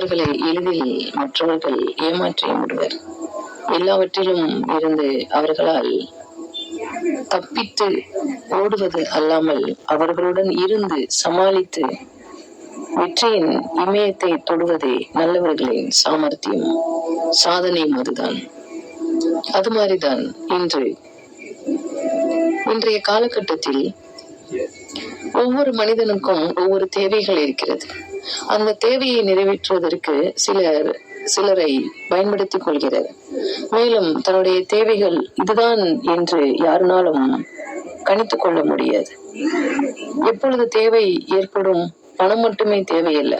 அவர்களை எளிதில் மற்றவர்கள் ஏமாற்றி விடுவர். எல்லாவற்றிலும் இருந்து அவர்களால் தப்பித்து ஓடுவது அல்லாமல் அவர்களுடன் இருந்து சமாளித்து வெற்றியின் இமயத்தை தொடுவதே நல்லவர்களின் சாமர்த்தியம். சாதனையும் அதுதான் அது மாதிரிதான் இன்று. இன்றைய காலகட்டத்தில் ஒவ்வொரு மனிதனுக்கும் ஒவ்வொரு தேவைகள் இருக்கிறது. அந்த தேவையை நிறைவேற்றுவதற்கு சிலர் சிலரை பயன்படுத்திக் கொள்கிறார். மேலும் தன்னுடைய தேவைகள் இதுதான் என்று யாருனாலும் கணித்துக் கொள்ள முடியாது. எப்பொழுது தேவை ஏற்படும்? பணம் மட்டுமே தேவையில்லை.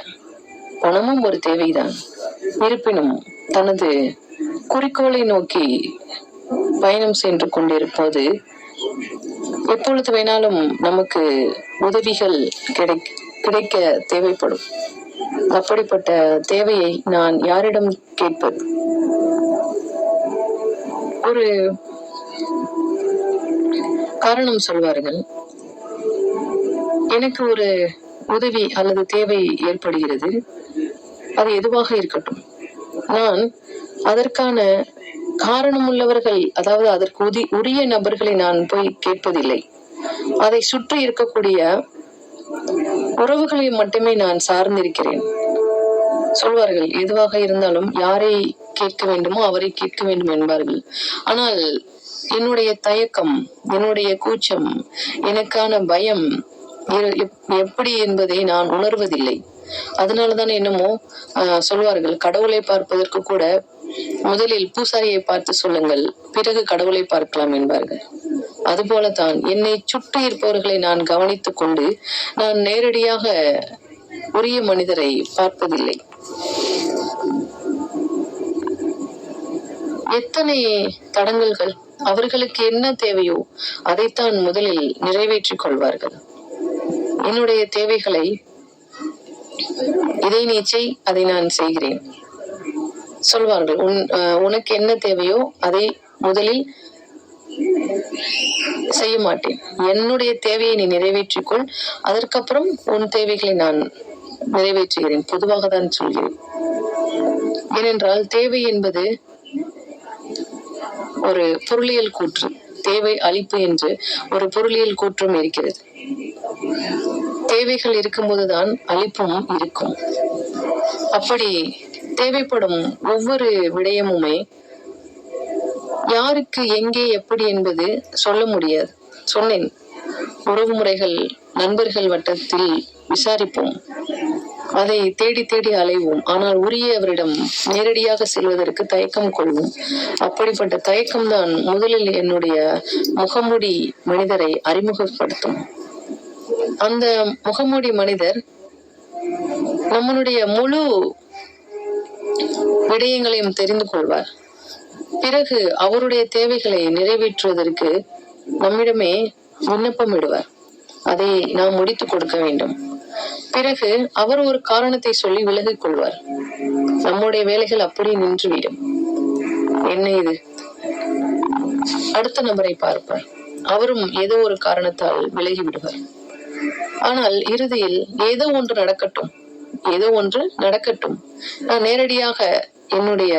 பணமும் ஒரு தேவைதான். இருப்பினும் தனது குறிக்கோளை நோக்கி பயணம் சென்று கொண்டிருப்போது எப்பொழுது வேணாலும் நமக்கு உதவிகள் கிடை கிடைக்க தேவைப்படும். அப்படிப்பட்ட தேவையை நான் யாரிடம் கேட்பது ஒரு காரணம் சொல்வார்கள். எனக்கு ஒரு உதவி அல்லது தேவை ஏற்படுகிறது. அது எதுவாக இருக்கட்டும். நான் அதற்கான காரணம் உள்ளவர்கள் அதாவது அதற்கு உதி உரிய நபர்களை நான் போய் கேட்பதில்லை. அதை சுற்றி இருக்கக்கூடிய உறவுகளை மட்டுமே நான் சார்ந்திருக்கிறேன். சொல்வார்கள் எதுவாக இருந்தாலும் யாரை கேட்க வேண்டுமோ அவரை கேட்க வேண்டும் என்பார்கள். ஆனால் என்னுடைய தயக்கம் என்னுடைய கூச்சம் எனக்கான பயம் எப்- எப்படி என்பதை நான் உணர்வதில்லை. அதனாலதான் என்னமோ சொல்வார்கள் கடவுளை பார்ப்பதற்கு கூட முதலில் பூசாரியை பார்த்து சொல்லுங்கள் பிறகு கடவுளை பார்க்கலாம் என்பார்கள். அதுபோலதான் என்னை சுற்றி இருப்பவர்களை நான் கவனித்துக் கொண்டு நான் நேரடியாக உரிய மனிதரை பார்ப்பதில்லை. எத்தனை தடங்கல்கள் அவர்களுக்கு என்ன தேவையோ அதைத்தான் முதலில் நிறைவேற்றிக் கொள்வார்கள். என்னுடைய தேவைகளை இதை நீச்சை அதை நான் செய்கிறேன். சொல்வார்கள் உன் அஹ், உனக்கு என்ன தேவையோ அதை முதலில் செய்ய மாட்டேன். என்னுடைய தேவையை நீ நிறைவேற்றிக்கொள். அதற்கப்புறம் உன் தேவைகளை நான் நிறைவேற்றுகிறேன். பொதுவாக தான் சொல்கிறேன். ஏனென்றால் தேவை என்பது ஒரு பொருளியல் கூற்று. தேவை அளிப்பு என்று ஒரு பொருளியல் கூற்றும் இருக்கிறது. தேவைகள் இருக்கும்போதுதான் அளிப்பும் இருக்கும். அப்படி தேவைப்படும் ஒவ்வொரு விடயமுமே யாருக்கு எங்கே எப்படி என்பது சொல்ல முடியாது. சொன்னேன். உறவு முறைகள் நண்பர்கள் வட்டத்தில் விசாரிப்போம். அதை தேடி தேடி அலைவோம். ஆனால் உரியவரிடம் நேரடியாக செல்வதற்கு தயக்கம் கொள்வோம். அப்படிப்பட்ட தயக்கம்தான் முதலில் என்னுடைய முகமூடி மனிதரை அறிமுகப்படுத்தும். அந்த முகமூடி மனிதர் நம்மளுடைய முழு விடயங்களையும் தெரிந்து கொள்வார். பிறகு அவருடைய தேவைகளை நிறைவேற்றுவதற்கு நம்மிடமே விண்ணப்பமிடுவார். அதை நாம் முடித்து கொடுக்க வேண்டும். பிறகு அவர் ஒரு காரணத்தை சொல்லி விலகிக் கொள்வார். நம்முடைய வேலைகள் அப்படியே நின்றுவிடும். என்ன இது? அடுத்த நபரை பார்ப்பார். அவரும் ஏதோ ஒரு காரணத்தால் விலகி விடுவார் ஆனால் இறுதியில் ஏதோ ஒன்று நடக்கட்டும். ஏதோ ஒன்று நடக்கட்டும். நான் நேரடியாக என்னுடைய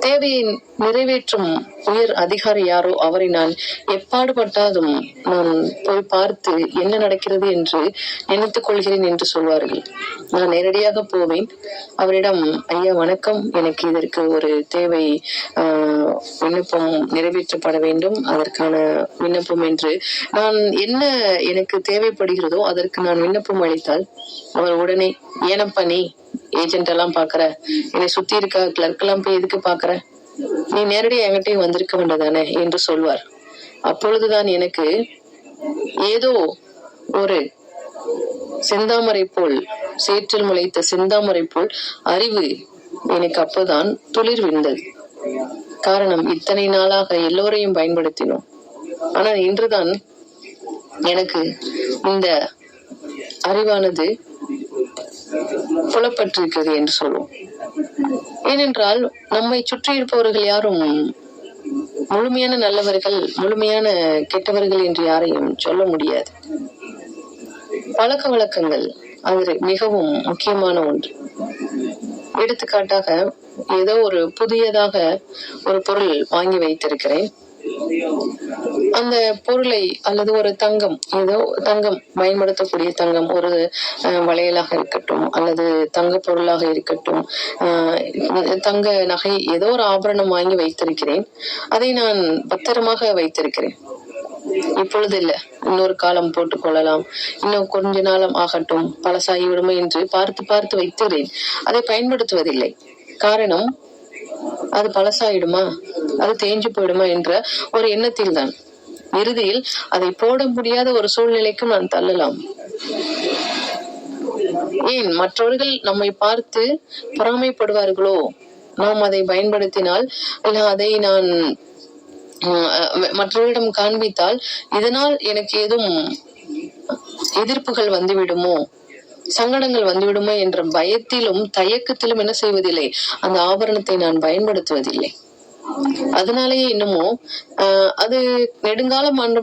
தேவையை நிறைவேற்றும் உயர் அதிகாரி யாரோ அவரை நான் எப்பாடுபட்டாலும் நான் போய் பார்த்து என்ன நடக்கிறது என்று நினைத்துக் கொள்கிறேன் என்று சொல்வார்கள். நான் நேரடியாக போவேன். அவரிடம் ஐயா வணக்கம். எனக்கு இதற்கு ஒரு தேவை ஆஹ், விண்ணப்பம் நிறைவேற்றப்பட வேண்டும். அதற்கான விண்ணப்பம் என்று. நான் என்ன எனக்கு தேவைப்படுகிறதோ அதற்கு நான் விண்ணப்பம் அளித்தால் அவர் உடனே ஏனப்பா நீ ஏஜென்ட் எல்லாம் பாக்குற என்னை சுத்தி இருக்க கிளர்க் எல்லாம் போய் எதுக்கு பாக்குற நீ நேரடியாக என்கிட்டயே வந்திருக்க வேண்டதானே என்று சொல்வார். அப்பொழுதுதான் எனக்கு ஏதோ ஒரு செந்தாமரை போல் சேற்றில் முளைத்த செந்தாமரை போல் அறிவு எனக்கு அப்போதான் துளிர் விழுந்தது. காரணம் இத்தனை நாளாக எல்லோரையும் பயன்படுத்தினோம். ஆனால் இன்றுதான் எனக்கு இந்த அறிவானது புலப்பட்டிருக்கிறது என்று சொல்லுவோம் ஏனென்றால் நம்மை சுற்றி இருப்பவர்கள் யாரும் முழுமையான நல்லவர்கள் முழுமையான கெட்டவர்கள் என்று யாரையும் சொல்ல முடியாது. பழக்க வழக்கங்கள் அது மிகவும் முக்கியமான ஒன்று. எடுத்துக்காட்டாக ஏதோ ஒரு புதியதாக ஒரு பொருள் வாங்கி வைத்திருக்கிறேன். அந்த பொருளை அல்லது ஒரு தங்கம் ஏதோ தங்கம் பயன்படுத்தக்கூடிய தங்கம் ஒரு வளையலாக இருக்கட்டும் அல்லது தங்க பொருளாக இருக்கட்டும் தங்க நகை ஏதோ ஒரு ஆபரணம் வாங்கி வைத்திருக்கிறேன். அதை நான் பத்திரமாக வைத்திருக்கிறேன். இப்பொழுது இல்ல. இன்னொரு காலம் போட்டுக் கொள்ளலாம். இன்னும் கொஞ்ச நாளம் ஆகட்டும். பழசாகிவிடுமா என்று பார்த்து பார்த்து வைத்திருக்கிறேன். அதை பயன்படுத்துவதில்லை. காரணம் அது பழசாயிடுமா? அது தேஞ்சு போயிடுமா என்ற ஒரு எண்ணத்தில் தான் இறுதியில் அதை போட முடியாத ஒரு சூழ்நிலைக்கும் நான் தள்ளலாம். ஏன் மற்றவர்கள் நம்மை பார்த்து பொறாமைப்படுவார்களோ? நாம் அதை பயன்படுத்தினால் இல்ல அதை நான் மற்றவரிடம் காண்பித்தால் இதனால் எனக்கு ஏதும் எதிர்ப்புகள் வந்துவிடுமோ? சங்கடங்கள் வந்துவிடுமோ? என்ற பயத்திலும் தயக்கத்திலும் என்ன செய்வதில்லை? அந்த ஆபரணத்தை நான் பயன்படுத்துவதில்லை. அதனாலேயே இன்னமும் ஆஹ் அது நெடுங்காலம் ஆண்டு